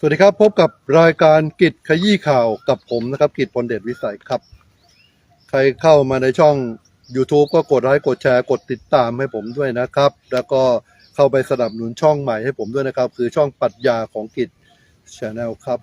สวัสดีครับ พบกับรายการกิจขยี้ข่าวกับผมนะครับ กิจพลเดชวิสัยครับ ใครเข้ามาในช่อง YouTube ก็กดไลค์กดแชร์กดติดตามให้ผมด้วยนะครับ แล้วก็เข้าไปสนับสนุนช่องใหม่ให้ผมด้วยนะครับ คือช่องปรัชญาของกิจชาแนลครับ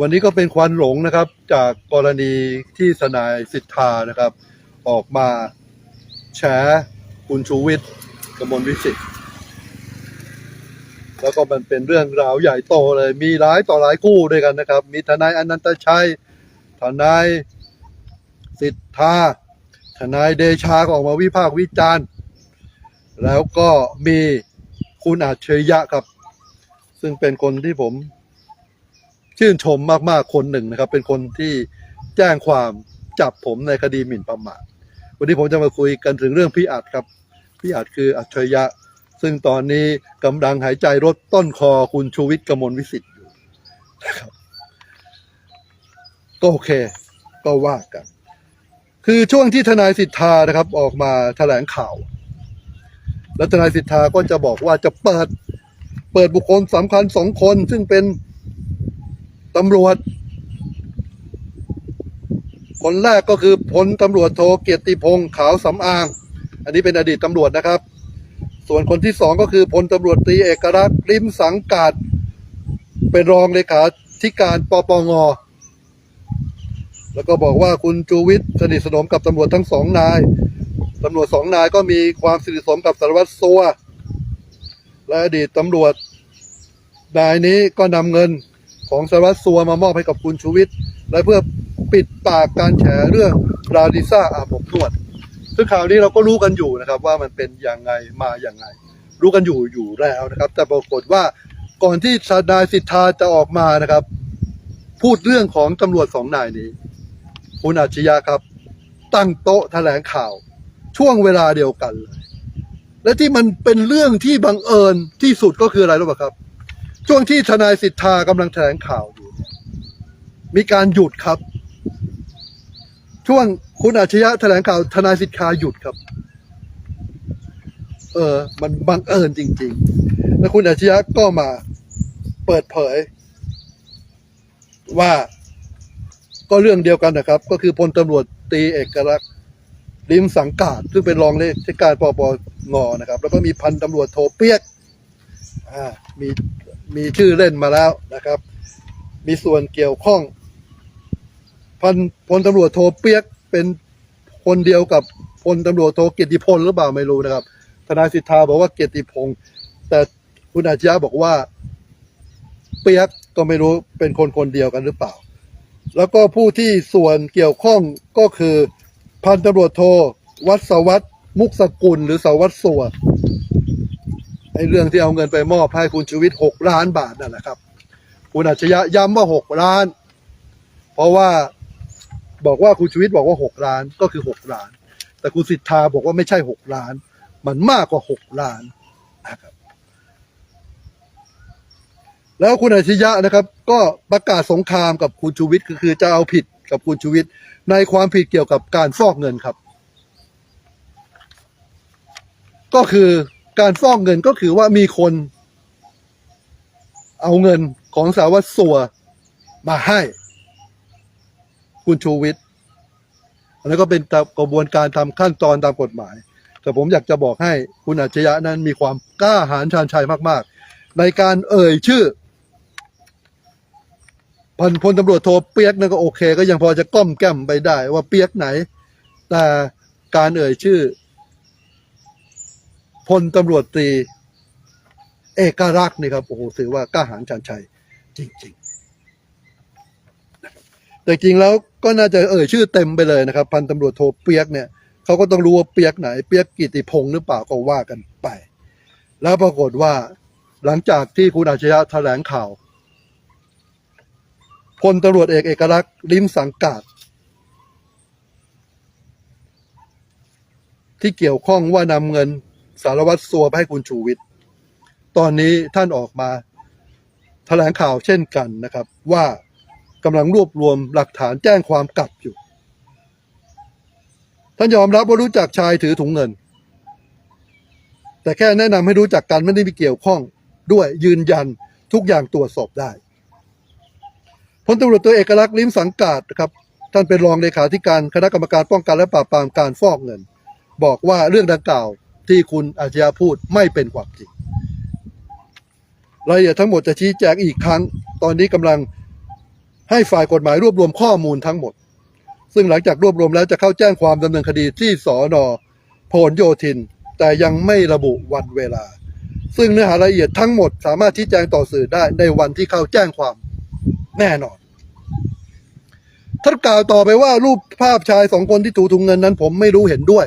วันนี้ก็เป็นควันหลงนะครับ จากกรณีที่ทนายสิทธานะครับ ออกมาแฉคุณชูวิทย์กมลวิสิทธิ์ แล้วก็มันเป็นเรื่องราวใหญ่โตเลย มีหลายต่อหลายคู่ด้วยกันนะครับ มีทนายอนันตชัย ทนายสิทธา ทนายเดชาก็ออกมาวิพากษ์วิจารณ์ แล้วก็มีคุณอาจเชยยะครับ ซึ่งเป็นคนที่ผม ชื่นชมมากๆคนหนึ่งนะครับ เป็นคนที่แจ้งความจับผมในคดีหมิ่นประมาท วันนี้ผมจะมาคุยกันถึงเรื่องพี่อัดครับ พี่อัดคืออัจฉริยะ ซึ่งตอนนี้กำลังหายใจรดต้นคอคุณชูวิทย์กมลวิสิทธิ์อยู่นะครับก็โอเค ก็ว่ากัน คือช่วงที่ทนายสิทธานะครับ ออกมาแถลงข่าว แล้วทนายสิทธาก็จะบอกว่าจะเปิด เปิดบุคคลสำคัญสองคน ซึ่งเป็นตำรวจ คนแรกก็คือพลตำรวจโทเกียรติพงษ์ขาวสำอาง อันนี้เป็นอดีตตำรวจนะครับ ส่วนคนที่สองก็คือพลตำรวจตรีเอกรักษ์ริมสังกัด เป็นรองเลขาธิการปปงแล้วก็บอกว่าคุณจูวิทย์สนิทสนมกับตำรวจทั้งสองนายตำรวจสองนายก็มีความสนิทสนมกับสารวัตรสัวและอดีตตำรวจนายนี้ก็นำเงินของสารวัตรสัวมามอบให้กับคุณชูวิทย์และเพื่อปิดปากการแฉเรื่องราดิซ่าอาบอบนวด ซึ่งข่าวนี้เราก็รู้กันอยู่นะครับ ว่ามันเป็นอย่างไงมาอย่างไง รู้กันอยู่อยู่แล้วนะครับ แต่ปรากฏว่าก่อนที่ทนายสิทธาจะออกมานะครับ พูดเรื่องของตำรวจสองนายนี้คุณอาชญาครับ ตั้งโต๊ะแถลงข่าวช่วงเวลาเดียวกันเลยและที่มันเป็นเรื่องที่บังเอิญที่สุดก็คืออะไรรู้ป่ะครับ ช่วงที่ทนายสิทธากำลังแถลงข่าวอยู่ มีการหยุดครับ ช่วงคุณอาชญะแถลงข่าวทนายสิทธาหยุดครับ เออ มันบังเอิญจริง ๆ แล้วคุณอาชญะก็มาเปิดเผย ว่าก็เรื่องเดียวกันนะครับ ก็คือพลตำรวจตีเอกลักษณ์ริมสังกาดซึ่งเป็นรองเลขาธิการปปงนะครับ แล้วก็มีพันตำรวจโทเปียกอ่ามีมีชื่อเล่นมาแล้วนะครับ มีส่วนเกี่ยวข้อง พันพลตำรวจโทเปียกเป็นคนเดียวกับพลตำรวจโทเกียรติพลหรือเปล่าไม่รู้นะครับ ทนายสิทธาบอกว่าเกียรติพงศ์แต่คุณอาชญาบอกว่า เปียกก็ไม่รู้เป็นคนคนเดียวกันหรือเปล่า แล้วก็ผู้ที่ส่วนเกี่ยวข้องก็คือพันตำรวจโทวัศวัตรมุกสกุลหรือสวัสดิ์สัวไอเรื่องที่เอาเงินไปมอบให้คุณชูวิทย์หกล้านบาทนั่นแหละครับ คุณอัจฉริยะย้ำว่าหกล้าน เพราะว่า บอกว่าคุณชูวิทย์บอกว่าหกล้านก็คือหกล้าน แต่คุณสิทธาบอกว่าไม่ใช่หกล้าน มันมากกว่าหกล้านนะครับแล้วคุณอัจฉริยะนะครับ ก็ประกาศสงครามกับคุณชูวิทย์ก็คือจะเอาผิดกับคุณชูวิทย์ในความผิดเกี่ยวกับการฟอกเงินครับ ก็คือการฟอกเงินก็คือว่ามีคน เอาเงินของสารวัตรสัวมาให้ คุณชูวิทย์อันนั้นก็เป็นกระบวนการทำขั้นตอนตามกฎหมาย แต่ผมอยากจะบอกให้คุณอัจฉริยะนั้นมีความกล้าหาญชาญชัยมาก ๆ ในการเอ่ยชื่อพันพลตำรวจโทเปียกนั่นก็โอเค ก็ยังพอจะก้อมแก้มไปได้ ว่าเปียกไหน แต่การเอ่ยชื่อพลตำรวจตรีเอกรักษ์นี่ครับโอ้โหถือว่ากล้าหาญชาญชัยจริง ๆ แต่จริงแล้วก็น่าจะเอ่ยชื่อเต็มไปเลยนะครับ พันตำรวจโทเปียกเนี่ยเขาก็ต้องรู้ว่าเปียกไหน เปียกกิติพงศ์หรือเปล่าก็ว่ากันไป แล้วปรากฏว่าหลังจากที่คุณอาชญะแถลงข่าวพลตำรวจเอกเอกลักษณ์ลิ้มสังกัดที่เกี่ยวข้องว่านำเงินสารวัตรสัวไปให้คุณชูวิทย์ตอนนี้ท่านออกมาแถลงข่าวเช่นกันนะครับว่าำลังรวบรวมหลักฐานแจ้งความกลับอยู่ ท่านยอมรับว่ารู้จักชายถือถุงเงิน แต่แค่แนะนำให้รู้จักกันไม่ได้มีเกี่ยวข้องด้วยยืนยันทุกอย่างตรวจสอบได้พลตำรวจตัวเอกลักษณ์ลิ้มสังกาดครับ ท่านเป็นรองเลขาธิการคณะกรรมการป้องกันและปราบปรามการฟอกเงิน บอกว่าเรื่องดังกล่าวที่คุณอาชญาพูดไม่เป็นความจริงรายละเอียดทั้งหมดจะชี้แจงอีกครั้ง ตอนนี้กำลัง ให้ฝ่ายกฎหมายรวบรวมข้อมูลทั้งหมด ซึ่งหลังจากรวบรวมแล้วจะเข้าแจ้งความดำเนินคดีที่สอนอพหลโยธิน แต่ยังไม่ระบุวันเวลา ซึ่งเนื้อหารายละเอียดทั้งหมดสามารถชี้แจงต่อสื่อได้ในวันที่เข้าแจ้งความแน่นอนท่านกล่าวต่อไปว่ารูปภาพชายสองคนที่ถูถุงเงินนั้นผมไม่รู้เห็นด้วย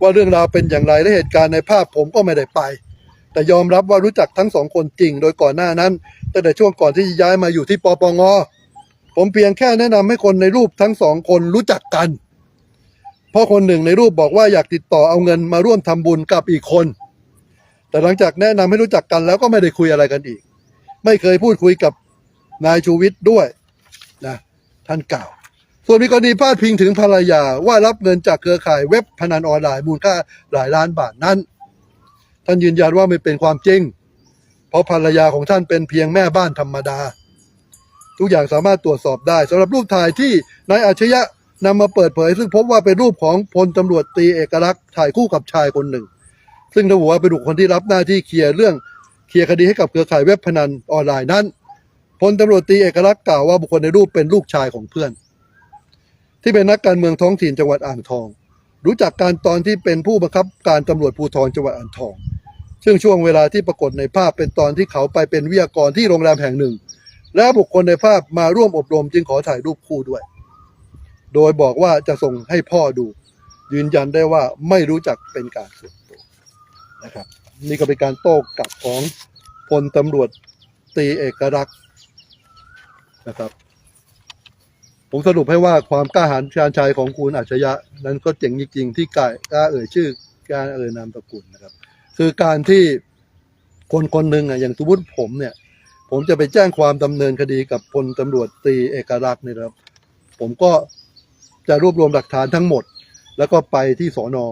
ว่าเรื่องราวเป็นอย่างไรและเหตุการณ์ในภาพผมก็ไม่ได้ไป แต่ยอมรับว่ารู้จักทั้งสองคนจริง โดยก่อนหน้านั้นตั้งแต่ช่วงก่อนที่ย้ายมาอยู่ที่ปปงผมเพียงแค่แนะนำให้คนในรูปทั้งสองคนรู้จักกัน เพราะคนหนึ่งในรูปบอกว่าอยากติดต่อเอาเงินมาร่วมทำบุญกับอีกคน แต่หลังจากแนะนำให้รู้จักกันแล้วก็ไม่ได้คุยอะไรกันอีก ไม่เคยพูดคุยกับนายชูวิทย์ด้วยนะท่านกล่าว ส่วนมีกรณีพาดพิงถึงภรรยาว่ารับเงินจากเครือข่ายเว็บพนันออนไลน์มูลค่าหลายล้านบาทนั้น ท่านยืนยันว่าไม่เป็นความจริง เพราะภรรยาของท่านเป็นเพียงแม่บ้านธรรมดา ทุกอย่างสามารถตรวจสอบได้สำหรับรูปถ่ายที่นายอาชญะนำมาเปิดเผย ซึ่งพบว่าเป็นรูปของพลตำรวจตรีเอกลักษณ์ถ่ายคู่กับชายคนหนึ่ง ซึ่งระบุว่าเป็นบุคคลที่รับหน้าที่เคลียร์เรื่องเคลียร์คดีให้กับเครือข่ายเว็บพนันออนไลน์นั้นพลตำรวจตรีเอกลักษณ์กล่าวว่าบุคคลในรูปเป็นลูกชายของเพื่อน ที่เป็นนักการเมืองท้องถิ่นจังหวัดอ่างทอง รู้จักการตอนที่เป็นผู้บังคับการตำรวจภูธรจังหวัดอ่างทอง ซึ่งช่วงเวลาที่ปรากฏในภาพเป็นตอนที่เขาไปเป็นวิทยากรที่โรงแรมแห่งหนึ่ง และบุคคลในภาพมาร่วมอบรมจึงขอถ่ายรูปคู่ด้วย โดยบอกว่าจะส่งให้พ่อดู ยืนยันได้ว่าไม่รู้จักเป็นการส่วนตัวนะครับ นี่ก็เป็นการโต้กลับของพลตำรวจตีเอกลักษ์นะครับ ผมสรุปให้ว่าความกล้าหาญชาญชัยของคุณอัจฉริยะนั้นก็เจ๋งจริงๆที่กล้ากล้าเอ่ยชื่อกล้าเอ่ยนามตระกูลนะครับ คือการที่คนคนหนึ่งอะอย่างสมมติผมเนี่ย ผมจะไปแจ้งความดำเนินคดีกับพลตำรวจตรีเอกลักษณ์เนี่ยนะครับ ผมก็จะรวบรวมหลักฐานทั้งหมด แล้วก็ไปที่สอนอ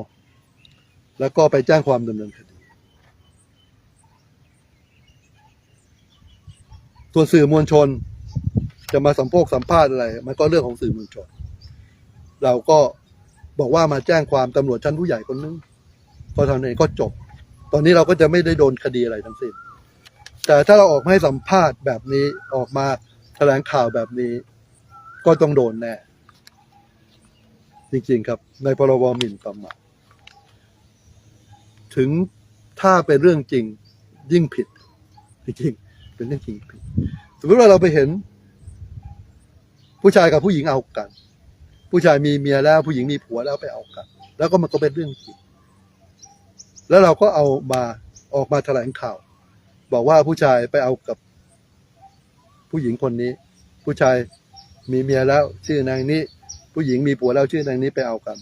แล้วก็ไปแจ้งความดำเนินคดีส่วนสื่อมวลชน จะมาสัมโพกสัมภาษณ์อะไร มันก็เรื่องของสื่อมวลชน เราก็บอกว่ามาแจ้งความตำรวจชั้นผู้ใหญ่คนนึงก็ท่านั้ก็จบ ตอนนี้เราก็จะไม่ได้โดนคดีอะไรทั้งสิ้น แต่ถ้าเราออกมาให้สัมภาษณ์แบบนี้ออกมาแถลงข่าวแบบนี้ ก็ต้องโดนแน่ จริงๆครับ ในพรบหมิ่นประมาทถึงถ้าเป็นเรื่องจริงยิ่งผิดจริงๆเป็นเรื่องจริงผิด สมมติว่าเราไปเห็น ผู้ชายกับผู้หญิงเอากัน ผู้ชายมีเมียแล้วผู้หญิงมีผัวแล้วไปเอากัน แล้วก็มันก็เป็นเรื่องจริงแล้วเราก็เอามาออกมาแถลงข่าว บอกว่าผู้ชายไปเอากับ ผู้หญิงคนนี้ ผู้ชายมีเมียแล้วชื่อนางนี้ ผู้หญิงมีผัวแล้วชื่อนางนี้ไปเอากัน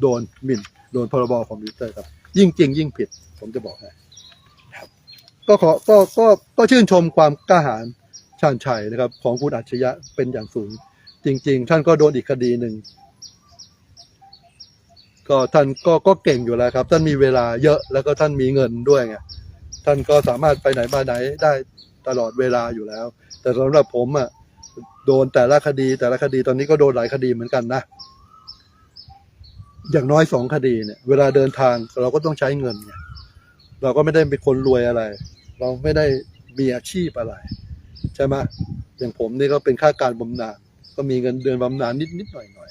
โดนหมิ่น โดนพรบคอมพิวเตอร์ครับ ยิ่งจริง ยิ่งผิด ผมจะบอกให้ครับก็ขอก็ก็ก็ชื่นชมความกล้าหาญ ชาญชัยนะครับ ของคุณอัจฉริยะเป็นอย่างสูง จริง ๆ ท่านก็โดนอีกคดีหนึ่งก็ท่านก็ก็เก่งอยู่แล้วครับ ท่านมีเวลาเยอะแล้วก็ท่านมีเงินด้วยไงท่านก็สามารถไปไหนมาไหนได้ตลอดเวลาอยู่แล้ว แต่สำหรับผมอะโดนแต่ละคดี แต่ละคดีตอนนี้ก็โดนหลายคดีเหมือนกันนะอย่างน้อยสองคดีเนี่ย เวลาเดินทางเราก็ต้องใช้เงินไงเราก็ไม่ได้เป็นคนรวยอะไร เราไม่ได้มีอาชีพอะไร ใช่ไหมอย่างผมนี่ก็เป็นข้าการบำนาญก็มีเงินเดือนบำนาญนิดนิดหน่อยหน่อย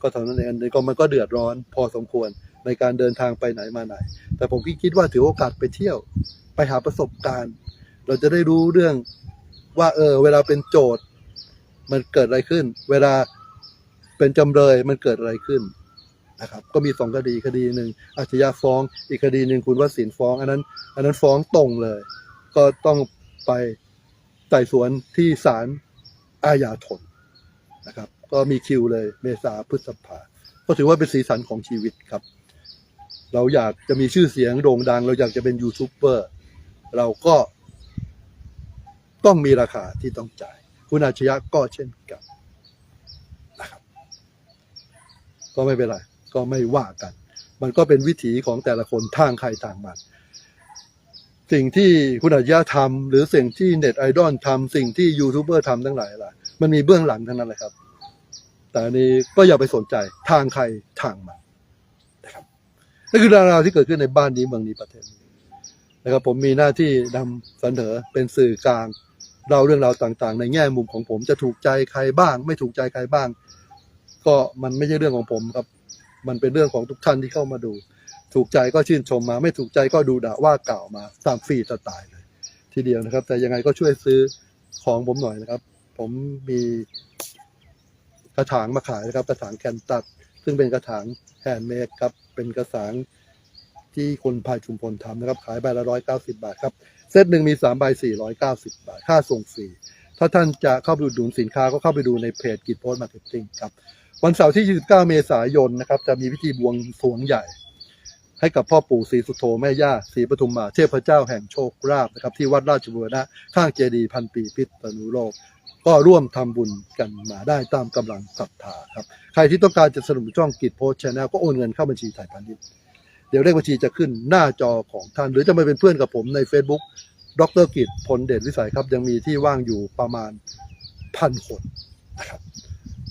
ก็เท่านั้นเองอันก็มันก็เดือดร้อนพอสมควรในการเดินทางไปไหนมาไหน แต่ผมคิดว่าถือโอกาสไปเที่ยว ไปหาประสบการณ์ เราจะได้รู้เรื่องว่า เออ เวลาเป็นโจทย์ มันเกิดอะไรขึ้น เวลาเป็นจำเลยมันเกิดอะไรขึ้นนะครับ ก็มีสองคดีคดีหนึ่งอาชญาฟ้อง อีกคดีหนึ่งคุณวสินฟ้อง อันนั้น อันนั้นฟ้องตรงเลย ก็ต้องไป ไต่สวนที่ศาลอาญาธนนะครับ ก็มีคิวเลยเมษาพฤษภาก็ถือว่าเป็นสีสันของชีวิตครับ เราอยากจะมีชื่อเสียงโด่งดัง เราอยากจะเป็นยูทูบเบอร์เราก็ต้องมีราคาที่ต้องจ่าย คุณอาชญะก็เช่นกันนะครับ ก็ไม่เป็นไร ก็ไม่ว่ากัน มันก็เป็นวิถีของแต่ละคนทางใครทางมัน สิ่งที่คุณอาญาทำหรือสิ่งที่เน็ตไอดอลทำสิ่งที่ยูทูบเบอร์ทำทั้งหลายล่ะมันมีเบื้องหลังทั้งนั้นเลยครับ แต่อันนี้ก็อย่าไปสนใจทางใครทางมันนะครับนั่นคือเรื่องราวที่เกิดขึ้นในบ้านนี้เมืองนี้ประเทศนี้นะครับผมมีหน้าที่นำเสนอเป็นสื่อกลางเล่าเรื่องราวต่างๆ ในแง่มุมของผมจะถูกใจใครบ้าง ไม่ถูกใจใครบ้าง ก็มันไม่ใช่เรื่องของผมครับ มันเป็นเรื่องของทุกท่านที่เข้ามาดู ถูกใจก็ชื่นชมมา ไม่ถูกใจก็ดูด่าว่ากล่าวมาตามฟรีสไตล์เลย ทีเดียวนะครับ แต่ยังไงก็ช่วยซื้อของผมหน่อยนะครับ ผมมีกระถางมาขายนะครับ กระถางแคนตัด ซึ่งเป็นกระถางแฮนด์เมดครับเป็นกระถางที่คนภายชุมพลทำนะครับ ขายใบละร้อยเก้าสิบาทครับเซตหนึ่งมีสามใบสี่ร้อยเก้าสิบาท ค่าส่งฟรีถ้าท่านจะเข้าไปดูดุนสินค้าก็เข้าไปดูในเพจกิจโพสต์มาร์เก็ตติ้งครับวันเสาร์ที่ 29 เมษายนนะครับ จะมีพิธีบวงสรวงใหญ่ ให้กับพ่อปู่ศรีสุโธแม่ย่าศรีปทุมมาเทพเจ้าแห่งโชคราบนะครับที่วัดราชบุรณะข้างเจดีย์พันปีพิษณุโลกก็ร่วมทำบุญกันมาได้ตามกำลังศรัทธาครับ ใครที่ต้องการจะสนับสนุนช่องกิจโพสชแนลก็โอนเงินเข้าบัญชีไทยพาณิชย์เดี๋ยวเลขบัญชีจะขึ้นหน้าจอของท่าน หรือจะมาเป็นเพื่อนกับผมใน Facebook ดรกิจพลเดชวิสัยครับ ยังมีที่ว่างอยู่ประมาณพันคนนะครับ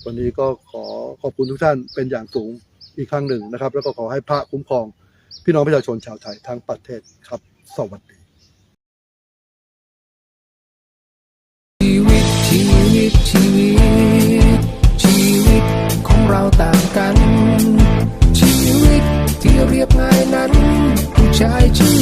วันนี้ก็ขอขอบคุณทุกท่านเป็นอย่างสูงอีกครั้งหนึ่งนะครับ แล้วก็ขอให้พระคุ้มครอง พี่น้องประชาชนชาวไทยทั้งประเทศครับ สวัสดีชีวิตชีวิตชีวิต ชีวิตของเราต่างกัน ชีวิตที่เรียบง่ายนั้นผู้ชายชื่อ